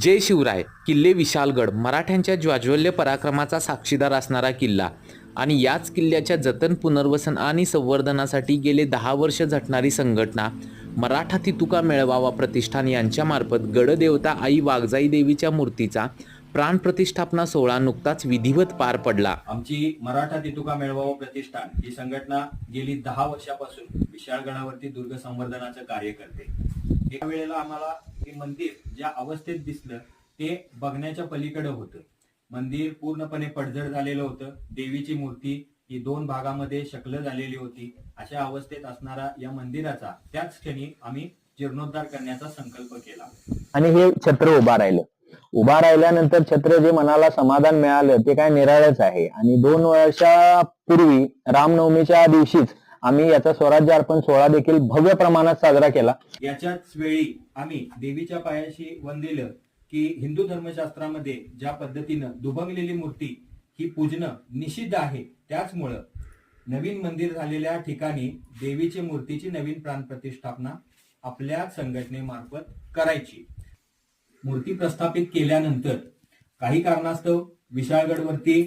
जय शिवराय किल्ले विशालगड मराठ्यांच्या ज्वाज्वल्य पराक्रमाचा साक्षीदार असणारा किल्ला. आणि याच किल्ल्याच्या जतन पुनर्वसन आणि संवर्धनासाठी गेले दहा वर्ष झटणारी संघटना मराठा तितुका मेळवावा प्रतिष्ठान यांच्यामार्फत गडदेवता आई वाघजाई देवीच्या मूर्तीचा प्राणप्रतिष्ठापना सोहळा नुकताच विधिवत पार पडला. आमची मराठा तितुका मेळवावा प्रतिष्ठान ही संघटना गेली दहा वर्षापासून विशाळगडावरती दुर्ग संवर्धनाचं कार्य करते. एका वेळेला आम्हाला हे मंदिर ज्या अवस्थेत दिसलं ते बघण्याच्या पलीकडे होतं. मंदिर पूर्णपणे पडझड झालेलं होतं. देवीची मूर्ती ही दोन भागामध्ये शकल झालेली होती. अशा अवस्थेत असणारा या मंदिराचा त्याच क्षणी आम्ही जीर्णोद्धार करण्याचा संकल्प केला. आणि हे छत्र उभा राहिलं. उभा राहिल्यानंतर छत्र जे मनाला समाधान मिळालं ते काय निराळच आहे. आणि दोन वर्षापूर्वी रामनवमीच्या दिवशीच आम्ही याचा स्वराज्य अर्पण सोहळा देखील भव्य प्रमाणात साजरा केला. याच्याच वेळी आम्ही देवीच्या पायाशी वंदिलं की हिंदू धर्मशास्त्रामध्ये ज्या पद्धतीनं दुभंगलेली मूर्ती ही पूजन निषिद्ध आहे त्याचमुळं नवीन मंदिर झालेल्या ठिकाणी देवीची मूर्तीची नवीन प्राणप्रतिष्ठापना आपल्या संघटनेमार्फत करायची. मूर्ती प्रस्थापित केल्यानंतर काही कारणास्तव विशाळगडवरती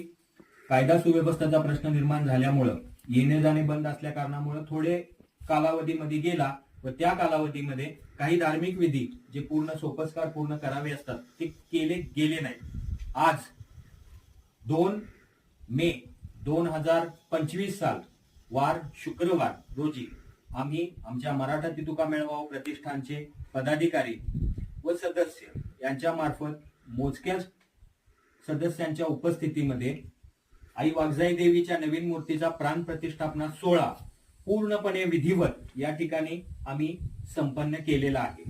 कायदा सुव्यवस्थेचा प्रश्न निर्माण झाल्यामुळं येणे जाणे बंद असल्या कारणामुळे थोडे कालावधीमध्ये गेला व त्या कालावधीमध्ये काही धार्मिक विधी जे पूर्ण सोपस्कार पूर्ण करावे असतात ते केले गेले नाही आज दोन मे दोन हजार पंचवीस साल वार शुक्रवार रोजी आम्ही आमच्या मराठा तितुका मेळवाव प्रतिष्ठानचे पदाधिकारी व सदस्य यांच्या मार्फत मोजक्याच सदस्यांच्या उपस्थितीमध्ये आई वागजाई देवीच्या नवीन मूर्तीचा प्राण प्रतिष्ठापना सोहळा. पूर्णपणे विधिवत या ठिकाणी आम्ही संपन्न केलेला आहे.